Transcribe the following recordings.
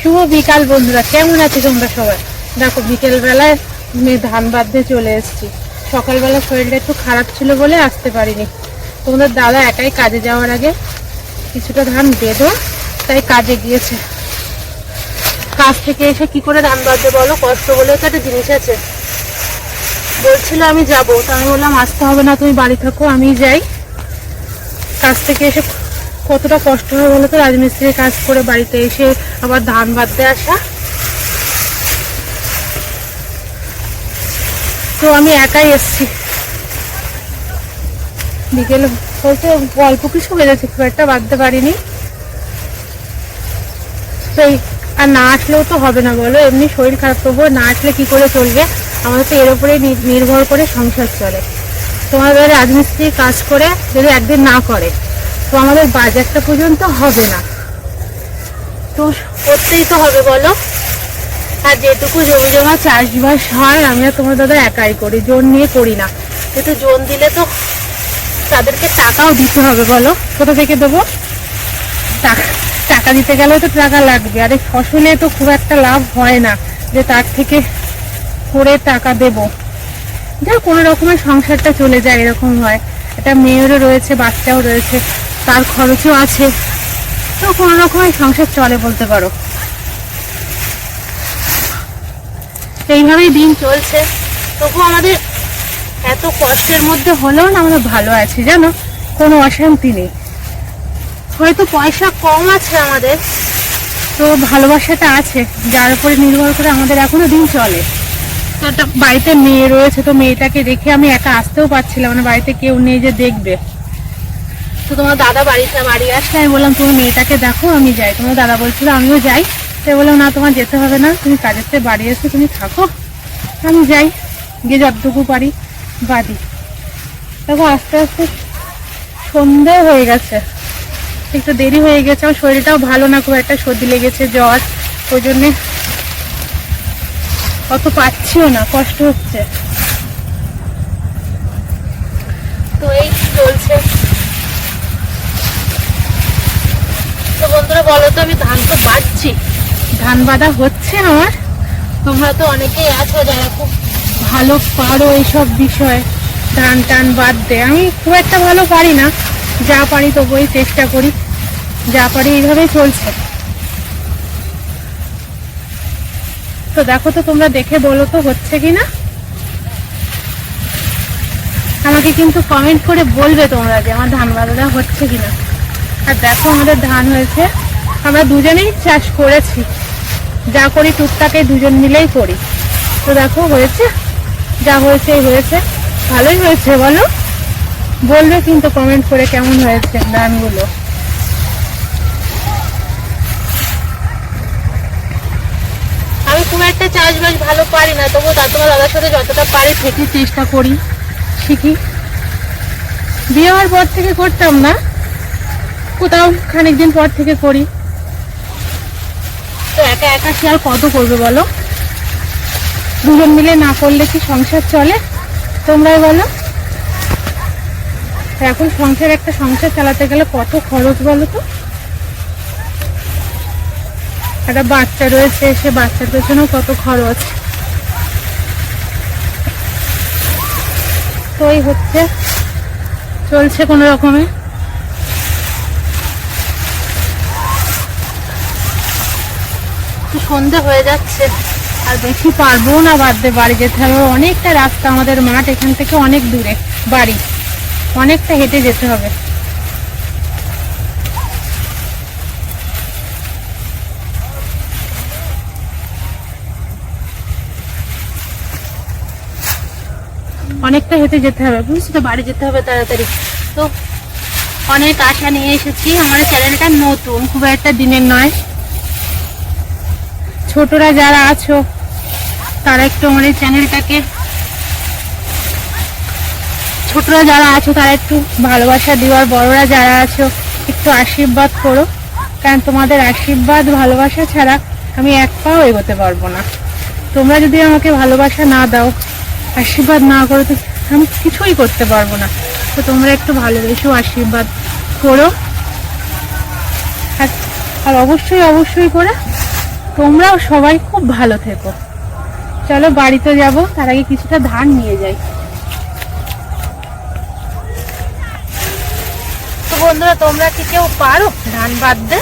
শুভ বিকাল বন্ধুরা, কেমন আছে তোমরা সবাই? দেখো বিকেল বেলায় আমি ধান বাঁধতে চলে এসেছি। সকালবেলা শরীরটা একটু খারাপ ছিল বলে আসতে পারিনি। তোমাদের দাদা একাই কাজে যাওয়ার আগে কিছুটা ধান বেঁধো, তাই কাজে গিয়েছে। কাজ থেকে এসে কি করে ধান বাঁধতে বলো? কষ্ট বলে তো একটা জিনিস আছে। বলছিল আমি যাব তা আমি বললাম, আসতে হবে না, তুমি বাড়ি থাকো আমি যাই। কাজ থেকে এসে কতটা কষ্ট হয় বলো তো? রাজমিস্ত্রির কাজ করে বাড়িতে এসে আবার ধান বাঁধতে আসা। তো আমি একাই এসছি। বিকেলে বলতে অল্প কিছু বেজেছে, খুব একটা বাঁধতে পারিনি। সেই, আর না আসলেও তো হবে না বলো, এমনি শরীর খারাপ। তবুও না আসলে কি করে চলবে? আমাদের তো এর উপরে নির্ভর করে সংসার চলে। তোমাদের রাজমিস্ত্রি কাজ করে যদি একদিন না করে তো আমাদের বাজারটা পর্যন্ত হবে না। তো করতেই তো হবে, বলো। আর যেটুকু জমি জমা চাষবাস হয়, আমি আর তোমার দাদা একাই করি জোন নিয়ে করি না। কিন্তু জোন দিলে তো তাদেরকে টাকাও দিতে হবে, বলো। কোথা থেকে দেবো? টাকা দিতে গেলেও তো টাকা লাগবে। আর এই ফসলে তো খুব একটা লাভ হয় না যে তার থেকে করে টাকা দেব। যা কোনো রকমের সংসারটা চলে যায়, এরকম হয়। একটা মেয়েরও রয়েছে, বাচ্চাও রয়েছে। তার খরচও আছে। তো কোনো রকমের সংসার চলে বলতে পারো। এইভাবেই দিন চলছে। তবু আমাদের এত কষ্টের মধ্যে হলেও না আমরা ভালো আছি, জানো? কোনো অশান্তি নেই। হয়তো পয়সা কম আছে আমাদের, তো ভালোবাসাটা আছে, যার উপরে নির্ভর করে আমাদের এখনও দিন চলে। তো একটা বাড়িতে মেয়ে রয়েছে, তো মেয়েটাকে রেখে আমি একা আসতেও পারছিলাম না, বাড়িতে কেউ নেই যে দেখবে। তো তোমার দাদা বাড়িতে বাড়ি আসলে আমি বললাম, তুমি মেয়েটাকে দেখো, আমি যাই। তোমার দাদা বলছিল, আমিও যাই। সে বললাম, না, তোমার যেতে হবে না, তুমি কাজের থেকে বাড়ি এসে, তুমি থাকো, আমি যাই। গিয়ে যতটুকু পারি বাদি। দেখো আস্তে আস্তে সন্ধে হয়ে গেছে। একটু দেরি হয়ে গেছে, আমার শরীরটাও ভালো না, খুব একটা সর্দি লেগেছে, জ্বর, ওই জন্যে অত পাচ্ছিও না, কষ্ট হচ্ছে তো এই চলছে তো বন্ধুরা বলো তো আমি ধান তো বাঁধছি ধান বাঁধা হচ্ছে আমার? তোমরা তো অনেকেই আছো যারা খুব ভালো পারো এইসব বিষয়। ধান টান বাঁধতে আমি খুব একটা ভালো পারি না। যা পারি তবুই চেষ্টা করি। যা পারি এইভাবেই চলছে। তো দেখো তো তোমরা দেখে বলো তো হচ্ছে কি না আমাকে কিন্তু কমেন্ট করে বলবে তোমরা যে আমার ধান বাঁধাটা হচ্ছে কিনা। আর দেখো আমাদের ধান হয়েছে আমরা দুজনেই চাষ করেছি। যা করি টুকটাকে দুজন মিলেই করি। তো দেখো, হয়েছে? যা হয়েছে হয়েছে। ভালোই হয়েছে, বলো? বলবে কিন্তু কমেন্ট করে কেমন হয়েছে ধানগুলো আমি খুব একটা চাষবাস ভালো পারি না তবু তোমার দাদার সাথে যতটা পারি থেকে চেষ্টা করি, শিখি। বিয়ে হওয়ার পর থেকে করতাম না, কোথাও খানিক দিন পর থেকে করি। তো একা একা সে আর কত করবে বলো? দুজন মিলে না করলে কি সংসার চলে? তোমরাই বলো। এখন সংসার একটা সংসার চালাতে গেলে কত খরচ বলো তো? একটা বাচ্চা রয়েছে, সে বাচ্চার পেছনেও কত খরচ। তো এই হচ্ছে, চলছে কোনো রকমে। তো সন্ধে হয়ে যাচ্ছে। আর বেশি পারব না বাদতে বাড়ি যেতে হবে। অনেকটা রাস্তা আমাদের মাঠ এখান থেকে অনেক দূরে, বাড়ি। অনেকটা হেঁটে যেতে হবে। অনেকটা হেঁটে যেতে হবে। বুঝছ তো, বাড়ি যেতে হবে তাড়াতাড়ি। তো অনেক আশা নিয়ে এসেছি। আমার চ্যানেলটা নতুন, খুব একটা দিনের নয়। ছোটরা যারা আছো, তারা একটু এই চ্যানেলটাকে ছোটরা যারা আছো, তারা একটু ভালোবাসা দেওয়ার বড়রা যারা আছো, একটু আশীর্বাদ করো। কারণ তোমাদের আশীর্বাদ, ভালোবাসা ছাড়া আমি এক পাও এগোতে পারব না। তোমরা যদি আমাকে ভালোবাসা না দাও, আশীর্বাদ না করো, তো আমি কিছুই করতে পারব না। তো তোমরা একটু ভালোবেসো, আশীর্বাদ করো। আর আর অবশ্যই অবশ্যই করে তোমরাও সবাই খুব ভালো থেকো। চলো বাড়িতে যাব, তার আগে কিছুটা ধান নিয়ে যাই। তো বন্ধুরা, তোমরা কি কেউ পারো ধান বাঁধতে?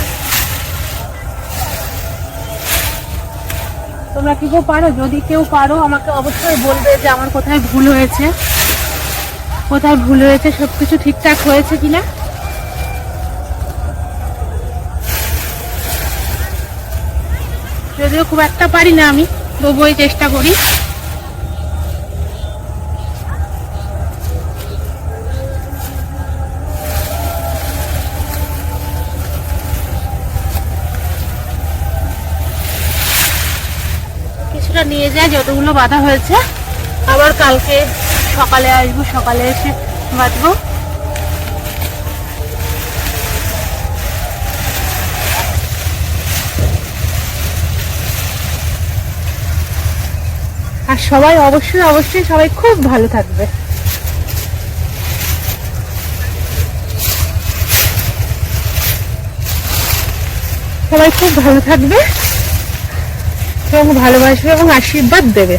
তোমরা কি কেউ পারো? যদি কেউ পারো, আমাকে অবশ্যই বলবে যে আমার কোথায় ভুল হয়েছে। কোথায় ভুল হয়েছে, সবকিছু ঠিকঠাক হয়েছে কিনা? যদিও খুব একটা পারি না আমি তবুই চেষ্টা করি। কিছুটা নিয়ে যায়, যতগুলো বাঁধা হয়েছে। আবার কালকে সকালে আসব, সকালে এসে বাঁধবো। আর সবাই অবশ্যই অবশ্যই সবাই খুব ভালো থাকবে। সবাই খুব ভালো থাকবে এবং ভালোবাসবে এবং আশীর্বাদ দেবে।